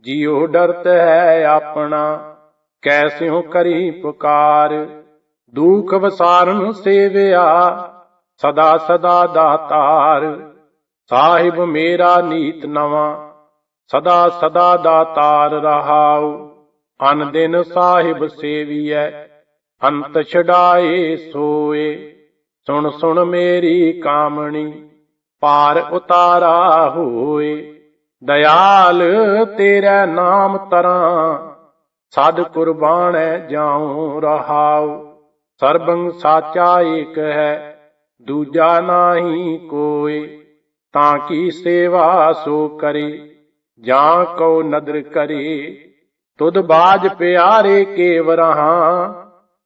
ਜਿਉ ਡਰਤ ਹੈ ਆਪਣਾ ਕੈਸਿਉ ਕਰੀ ਪੁਕਾਰ। ਦੁਖ ਵਸਾਰਨ ਸੇਵਿਆ, ਸਦਾ ਸਦਾ ਦਾਤਾਰ ਸਾਹਿਬ ਮੇਰਾ ਨੀਤ ਨਵਾਂ, ਸਦਾ ਸਦਾ ਦਾਤਾਰ ਰਹਾਉ। ਅਨ ਦਿਨ ਸਾਹਿਬ ਸੇਵੀਐ, ਅੰਤ ਛਡਾਏ ਸੋਏ। ਸੁਣ ਸੁਣ ਮੇਰੀ ਕਾਮਣੀ, ਪਾਰ ਉਤਾਰਾ ਹੋਏ। ਦਇਆਲ, ਤੇਰਾ ਨਾਮ ਤਰਾਂ ਸਦ ਕੁਰਬਾਨੈ ਜਾਉ ਰਹਾਉ। ਸਰਬੰ ਸਾਚਾ ਏਕ ਹੈ, ਦੂਜਾ ਨਾਹੀ ਕੋਇ ਤਾਂ ਕੀ ਸੇਵਾ ਸੋ ਕਰੇ, ਜਾਂ ਕੋ ਨਦਰ ਕਰੇ। ਤੁਧ ਬਾਜ ਪਿਆਰੇ ਕੇਵਰਹਾਂ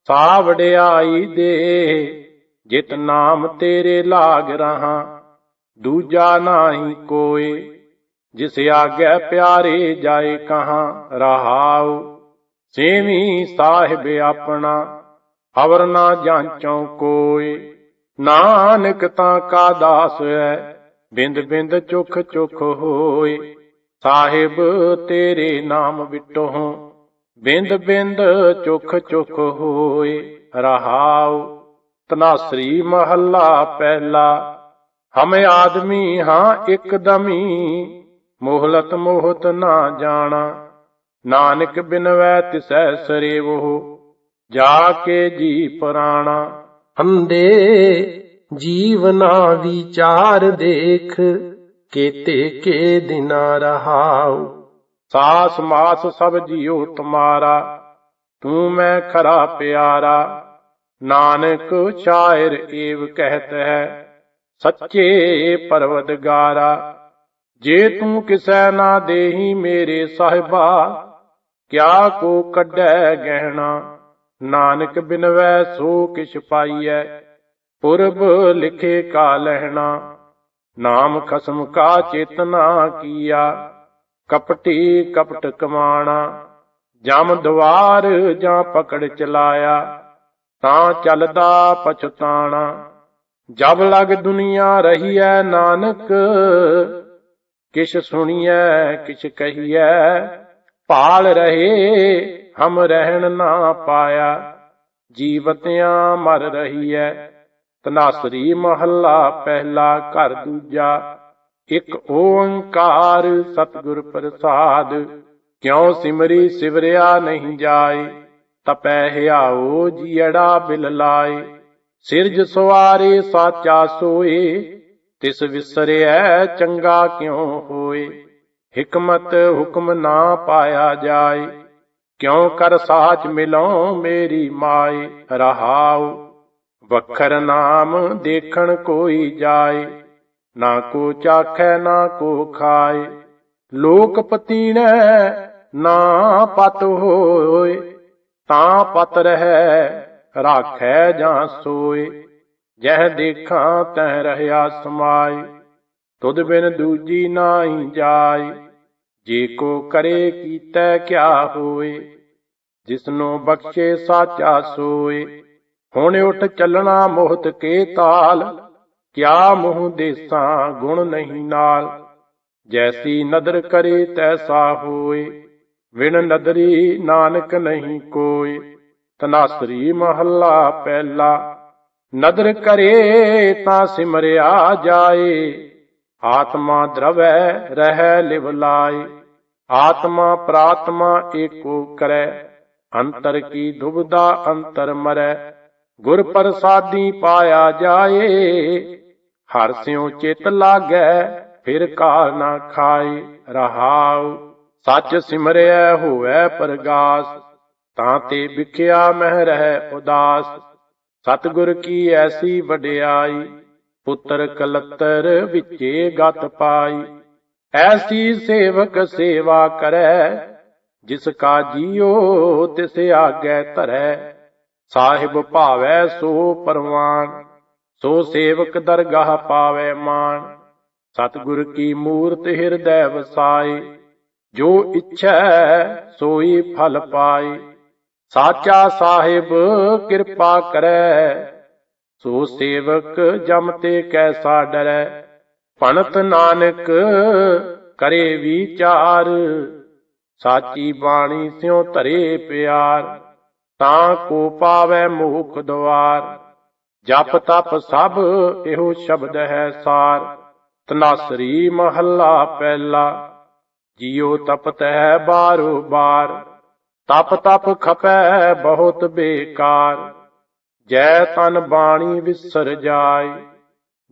ਸਾ ਵਡਿਆਈ ਦੇ। ਜਿਤ ਨਾਮ ਤੇਰੇ ਲਾਗ ਰਹਾ, ਦੂਜਾ ਨਾਹੀ ਕੋਈ ਜਿਸ ਆਗੈ ਪਿਆਰੇ ਜਾਏ ਕਹਾ ਰਹਾਉ, ਸੇਵੀ ਸਾਹਿਬ ਆਪਣਾ ਅਵਰ ਨਾ ਜਾਂਚੋ ਕੋਈ ਨਾਨਕ ਤਾਂ ਕਾ ਦਾਸ ਹੈ, ਬਿੰਦ ਬਿੰਦ ਚੁਖ ਚੁਖ ਹੋਏ। ਸਾਹਿਬ ਤੇਰੇ ਨਾਮ ਵਿਟੋ ਬਿੰਦ ਬਿੰਦ ਚੁਖ ਚੁਖ ਹੋਏ। ਰਹਾਉ, ਤਨਾਸਰੀ ਮਹੱਲਾ ਪਹਿਲਾ, ਹਮ ਆਦਮੀ ਹਾਂ ਇੱਕ ਦਮੀ ਮੋਹਲਤ ਮੋਹਤ ਨਾ ਜਾਣਾ। ਨਾਨਕ ਬਿਨਵੈ ਤਿਸੈ ਸਰੇਵੋ ਜਾ ਕੇ ਜੀ ਪੁਰਾਣਾ। ਅੰਦੇ ਜੀਵਨਾ ਵਿਚਾਰ ਦੇਖ ਕੇਤੇ ਕੇ ਦਿਨਾ ਰਹਾਉ। ਸਾਸ ਮਾਸ ਸਭ ਜੀਉ ਤੁਮਾਰਾ ਤੂੰ ਮੈਂ ਖਰਾ ਪਿਆਰਾ। ਨਾਨਕ ਸ਼ਾਇਰ ਏਵ ਕਹਿਤ ਹੈ ਸੱਚੇ ਪਰਵਦਗਾਰਾ। ਜੇ ਤੂੰ ਕਿਸੈ ਨਾ ਦੇਹੀ ਮੇਰੇ ਸਾਹਿਬਾ, ਕਿਆ ਕੋ ਕੱਢੈ ਗਹਿਣਾ? ਨਾਨਕ ਬਿਨਵੈ ਸੋ ਕਿਛ ਪਾਈਐ, ਪੁਰਬ ਲਿਖੇ ਕਾ ਲਹਿਣਾ ਨਾਮ ਖਸਮ ਕਾ ਚੇਤਨਾ ਕੀਆ, ਕਪਟੀ ਕਪਟ ਕਮਾਣਾ। ਜਮ ਦਵਾਰ ਜਾਂ ਪਕੜ ਚਲਾਇਆ, ਤਾਂ ਚੱਲਦਾ ਪਛਤਾਣਾ। ਜਬ ਲਗ ਦੁਨੀਆ ਰਹੀਐ ਨਾਨਕ ਕਿਛ ਸੁਣੀਐ, ਕਿਛ ਕਹੀਐ, ਭਾਲ ਰਹੇ, ਹਮ ਰਹਿਣ ਨਾ ਪਾਇਆ। ਜੀਵਤਿਆਂ ਮਰ ਰਹੀਐ ਤਨਾਸਰੀ ਮਹੱਲਾ ਪਹਿਲਾ ਘਰ ਦੂਜਾ। ਇਕ ਓੰਕਾਰ ਸਤਿਗੁਰ ਪ੍ਰਸਾਦ, ਕਿਉ ਸਿਮਰੀ ਸਿਵਰਿਆ ਨਹੀਂ ਜਾਏ? ਤਪੈ ਹਿਆਓ ਜੀੜਾ ਬਿਲ ਲਾਏ। ਸਿਰਜ ਸਵਾਰੇ ਸਾਚਾ ਸੋਏ ਤਿਸ ਵਿਸਰਿਐ ਚੰਗਾ ਕਿਉ ਹੋਏ? ਹਕਮਤ ਹੁਕਮ ਨਾ ਪਾਇਆ ਜਾਏ। ਕਿਉ ਕਰ ਸਾਚ ਮਿਲਉ ਮੇਰੀ ਮਾਏ? ਰਹਾਉ, ਵਖਰ ਨਾਮ ਦੇਖਣ ਕੋਈ ਜਾਏ। ਨਾ ਕੋ ਚਾਖੈ, ਨਾ ਕੋ ਖਾਏ। ਲੋਕ ਪਤੀਣੈ, ਨਾ ਪਤ ਹੋਏ। ਤਾਂ ਪਤ ਰਹੈ, ਰਾਖੈ ਜਾਂ ਸੋਏ। ਜਹ ਦੇਖਾਂ ਤਹ ਰਹਿਆ ਸਮਾਏ, ਤੁਧ ਬਿਨ ਦੂਜੀ ਨਾਹੀ ਜਾਏ। ਜੇ ਕੋ ਕਰੇ ਕੀਤੈ ਕਿਆ ਹੋਏ, ਜਿਸਨੂੰ ਬਖਸ਼ੇ ਸਾਚਾ ਸੋਏ। ਹੁਣ ਉਠ ਚੱਲਣਾ ਮੋਹਤ ਕੇ ਤਾਲ, ਕਿਆ ਮੂੰਹ ਦੇਸਾਂ ਗੁਣ ਨਹੀਂ ਨਾਲ। ਜੈਸੀ ਨਦਰ ਕਰੇ ਤੈਸਾ ਹੋਏ ਵਿਣ ਨਦਰੀ ਨਾਨਕ ਨਹੀਂ ਕੋਈ ਤਨਾਸਰੀ ਮਹੱਲਾ ਪਹਿਲਾ ਨਦਰ ਕਰੇ ਤਾਂ ਸਿਮਰਿਆ ਜਾਏ। ਆਤਮਾ ਦਰਵੈ, ਰਹਿ, ਲਿਵ ਲਾਏ। ਆਤਮਾ ਪ੍ਰਾਤਮਾ ਏਕੋ ਕਰੈ। ਅੰਤਰ ਕੀ ਦੁਬਦਾ ਅੰਤਰ ਮਰੈ। ਗੁਰ ਪ੍ਰਸਾਦੀ ਪਾਇਆ ਜਾਏ। ਹਰ ਸਿਉ ਚਿਤ ਲਾਗੈ, ਫਿਰ ਕਾਲ ਨਾ ਖਾਏ। ਰਹਾਉ, ਸੱਚ ਸਿਮਰਿਆ ਹੋਵੇ ਪ੍ਰਗਾਸ। ਤਾਂ ਤੇ ਵਿਖਿਆ ਮਹਿ ਰਹਿ ਉਦਾਸ। ਸਤਿਗੁਰ ਕੀ ਐਸੀ ਵਡਿਆਈ, ਪੁੱਤਰ ਕਲਤਰ ਵਿੱਚੇ ਗਤ ਪਾਈ। ਐਸੀ ਸੇਵਕ ਸੇਵਾ ਕਰੈ, ਜਿਸ ਕਾ ਜੀਉ ਤਿਸ ਆਗੇ ਧਰੈ। ਸਾਹਿਬ ਭਾਵੈ ਸੋ ਪਰਵਾਨ, ਸੋ ਸੇਵਕ ਦਰਗਾਹ ਪਾਵੈ ਮਾਨ। ਸਤਿਗੁਰ ਕੀ ਮੂਰਤ ਹਿਰਦੈ ਵਸਾਈ, ਜੋ ਇੱਛੈ ਸੋਈ ਫਲ ਪਾਈ। ਸਾਚਾ ਸਾਹਿਬ ਕਿਰਪਾ ਕਰੈ, ਸੋ ਸੇਵਕ ਜਮ ਤੇ ਕੈਸਾ ਡਰੈ। ਭਣਤ ਨਾਨਕ ਕਰੇ ਵਿਚਾਰ, ਸਾਚੀ ਬਾਣੀ ਸਿਉ ਧਰੇ ਪਿਆਰ, ਤਾਂ ਕੋ ਪਾਵੈ ਮੋਖ ਦਵਾਰ। ਜਪ ਤਪ ਸਭ ਇਹੋ ਸ਼ਬਦ ਹੈ ਸਾਰ, ਤਨਾਸਰੀ ਮਹੱਲਾ ਪਹਿਲਾ, ਜਿਉ ਤਪਤ ਹੈ ਬਾਰੋ ਬਾਰ। ਤਪ ਤਪ ਖਪੈ ਬਹੁਤ ਬੇਕਾਰ। ਜੈ ਤਨ ਬਾਣੀ ਵਿਸਰ ਜਾਏ,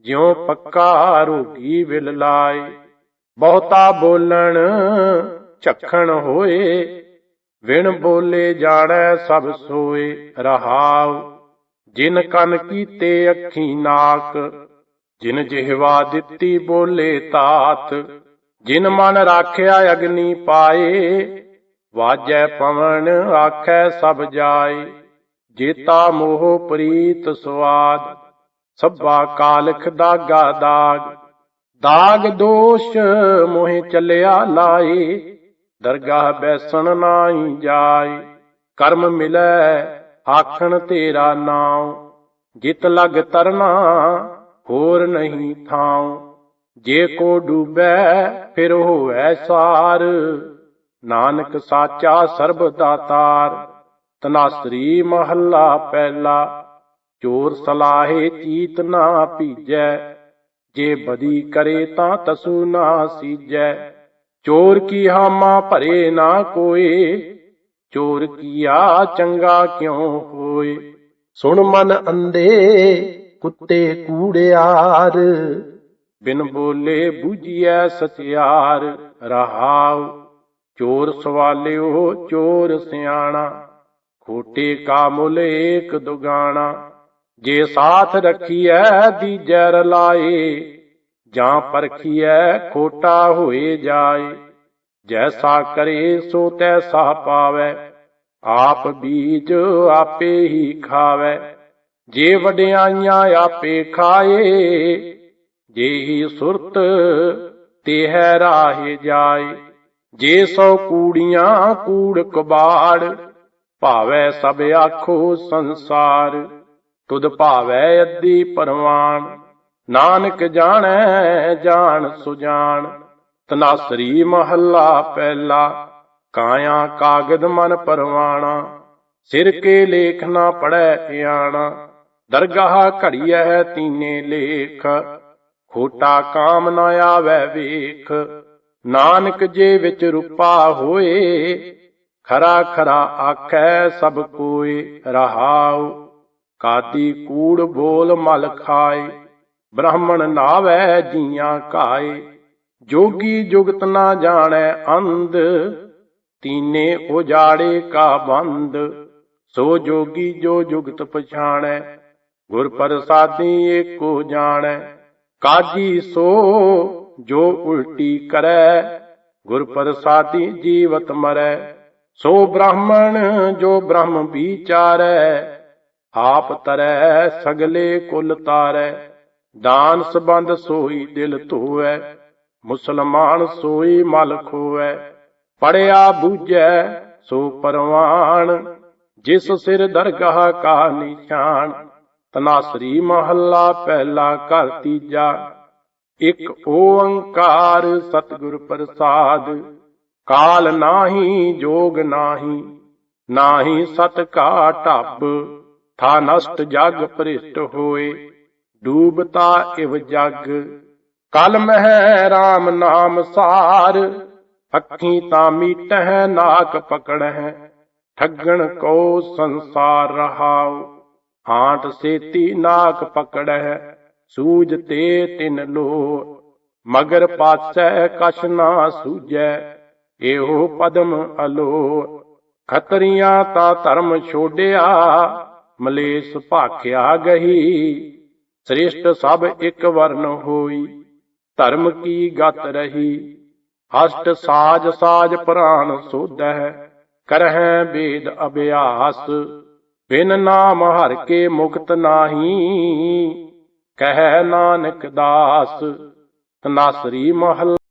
ਜਿਉ ਪੱਕਾ ਰੋਗੀ ਵਿਲ ਲਾਏ। ਬਹੁਤਾ ਬੋਲਣ ਝਖਣ ਹੋਏ ਵਿਣ ਬੋਲੇ ਜਾਣੈ ਸਭ ਸੋਏ ਰਹਾਉ। ਜਿਨ ਕਨ ਕੀਤੇ ਅੱਖੀ ਨਾਕ, ਜਿਨ ਜਿਹਵਾ ਦਿੱਤੀ ਬੋਲੇ ਤਾਤ। ਜਿਨ ਮਨ ਰਾਖਿਆ ਅਗਨੀ ਪਾਏ ਵਾਜੈ ਪਵਨ ਆਖੈ ਸਭ ਜਾਏ, ਜੇਤਾ ਮੋਹ ਪ੍ਰੀਤ ਸਵਾਦ ਸਭਾ ਕਾਲਖ ਦਾਗਾ ਦਾਗ। ਦਾਗ ਦੋਸ਼ ਮੋਹਿ ਚੱਲਿਆ ਲਾਏ, ਦਰਗਾਹ ਬੈਸਣ ਨਾਹੀ ਜਾਏ। ਕਰਮ ਮਿਲੈ ਆਖਣ ਤੇਰਾ ਨਾਮ ਜਿਤ ਲਗ ਤਰਨਾ ਹੋਰ ਨਹੀਂ ਥਾਉ। ਜੇ ਕੋ ਡੂਬੈ ਫਿਰ ਹੋਵੈ ਸਾਰ। ਨਾਨਕ ਸਾਚਾ ਸਰਬ ਦਾਤਾਰ ਤਨਾਸਰੀ ਮਹੱਲਾ ਪਹਿਲਾ। ਚੋਰ ਸਲਾਹੇ ਚੀਤ ਨਾ ਭੀਜੈ, ਜੇ ਬਦੀ ਕਰੇ ਤਾਂ ਤਸੂ ਨਾ ਸੀਜੈ। ਚੋਰ ਕੀ ਹਾਮਾ ਭਰੇ ਨਾ ਕੋਏ, ਚੋਰ ਕੀਆ ਚੰਗਾ ਕਿਉ ਹੋਏ। ਸੁਣ ਮਨ ਅੰਦੇ ਕੁੱਤੇ ਕੂੜਿਆਰ ਬਿਨ ਬੋਲੇ ਬੁਝਿਐ ਸਚਿਆਰ, ਰਹਾਉ ਚੋਰ ਸਵਾਲਿਓ, ਚੋਰ ਸਿਆਣਾ। ਖੋਟੇ ਕਾਮੁਲ ਏਕ ਦੁਗਾਣਾ। ਜੇ ਸਾਥ ਰਖੀਐ ਦੀਜੈ ਰਲਾਏ ਜਾਂ ਪਰਖੀਐ, ਖੋਟਾ ਹੋਏ ਜਾਏ। ਜੈਸਾ ਕਰੇ, ਸੋ ਤੈਸਾ ਪਾਵੈ। ਆਪ ਬੀਜ ਆਪੇ ਹੀ ਖਾਵੈ। ਜੇ ਵਡਿਆਈਆਂ ਆਪੇ ਖਾਏ, ਜੇ ਹੀ ਸੁਰਤ ਤੇ ਹੈ ਰਾਹੇ ਜਾਏ। ਜੇ ਸੋ ਕੂੜੀਆਂ ਕੂੜ ਕਬਾੜ, ਭਾਵੈ ਸਭ ਆਖੋ ਸੰਸਾਰ। ਤੁਧ ਭਾਵੈ ਅੱਧੀ ਪਰਵਾਨ ਨਾਨਕ ਜਾਣੈ ਜਾਣ ਸੁਜਾਨ ਤਨਾਸਰੀ ਮਹੱਲਾ ਪਹਿਲਾ, ਕਾਇਆ ਕਾਗਦ ਮਨ ਪਰਵਾਣਾ। ਸਿਰ ਕੇ ਲੇਖ ਨਾ ਪੜੈ ਆਣਾ ਦਰਗਾਹ ਘੜੀਐ ਤੀਨੇ ਲੇਖ। ਖੋਟਾ ਕਾਮ ਨਾ ਆਵੈ ਵੇਖ ਨਾਨਕ ਜੇ ਵਿੱਚ ਰੂਪਾ ਹੋਏ, ਖਰਾ ਖਰਾ ਆਖੈ ਸਭ ਕੋਏ ਰਹਾਉ। ਕਾਤੀ ਕੂੜ ਬੋਲ ਮਲ ਖਾਏ, ਬ੍ਰਾਹਮਣ ਨਾਵੈ ਜੀਆਂ ਕਾਏ। ਜੋਗੀ ਜੁਗਤ ਨਾ ਜਾਣੈ ਅੰਧ, ਤੀਨੇ ਉਜਾੜੇ ਕਾ ਬੰਦ। ਸੋ ਜੋਗੀ ਜੋ ਜੁਗਤ ਪਛਾਣੈ, ਗੁਰ ਪ੍ਰਸਾਦੀ ਏਕੋ ਜਾਣੈ। ਕਾਜੀ ਸੋ ਜੋ ਉਲਟੀ ਕਰੈ ਗੁਰ ਪ੍ਰਸਾਦੀ ਜੀਵਤ ਮਰੈ, ਸੋ ਬ੍ਰਾਹਮਣ ਜੋ ਬ੍ਰਹਮ ਵਿਚਾਰੈ, ਆਪ ਤਰੈ ਸਗਲੇ ਕੁਲ ਤਾਰੈ, ਦਾਨ ਸਬੰਧ ਸੋਈ ਦਿਲ ਧੋਵੈ, ਮੁਸਲਮਾਨ ਸੋਈ ਮਲ ਖੋਵੈ, ਪੜਿਆ ਬੂਝੈ ਸੋ ਪਰਵਾਨ, ਜਿਸ ਸਿਰ ਦਰਗਾਹ ਕਾ ਨਿਸ਼ਾਨ, ਤਨਾਸਰੀ ਮਹੱਲਾ ਪਹਿਲਾ ਘਰ ਤੀਜਾ ਇੱਕ ਓੰਕਾਰ ਸਤਿਗੁਰ ਪ੍ਰਸਾਦ, ਕਾਲ ਨਾਹੀ, ਜੋਗ ਨਾਹੀ ਨਾਹੀ ਸਤ ਕਾ ਢੱਬ, ਥਾ ਨਸ਼ਟ ਜਗ ਭ੍ਰਿਸ਼ਟ ਹੋਏ, ਡੂਬਤਾ ਇਵ ਜਗ, ਕਲ ਮਹਿ RAM ਨਾਮ ਸਾਰ, ਅੱਖੀ ਤਾਂ ਮੀਟਹਿ ਨਾਕ ਪਕੜਹਿ, ਠੱਗਣ ਕੋ ਸੰਸਾਰ ਰਹਾਉ ਹਾਂਟ ਸੇਤੀ ਨਾਕ ਪਕੜਹਿ ਸੂਝ ਤੇ ਤਿਨ ਲੋ ਮਗਰ ਪਾਸੈ ਕਛ ਨਾ ਸੂਝੈ, ਇਹੋ ਪਦਮ ਅਲੋ ਖਤਰੀਆਂ ਤਾ ਧਰਮ ਛੋੜਿਆ ਮਲੇਸ਼ ਭਾਖਿਆ ਗਹੀ। ਸ੍ਰੇਸ਼ਟ ਸਭ ਇੱਕ ਵਰਨ ਹੋਈ, ਧਰਮ ਕੀ ਗਤ ਰਹੀ। ਅਸ਼ਟ ਸਾਜ ਸਾਜ ਪ੍ਰਾਨ ਸੋਧੈ, ਕਰਹਿ ਵੇਦ ਅਭਿਆਸ। ਬਿਨ ਨਾਮ ਹਰ ਕੇ ਮੁਕਤ ਨਾਹੀ। ਕਹਿ ਨਾਨਕ ਦਾਸ ਤਨਾਸਰੀ ਮਹੱਲਾ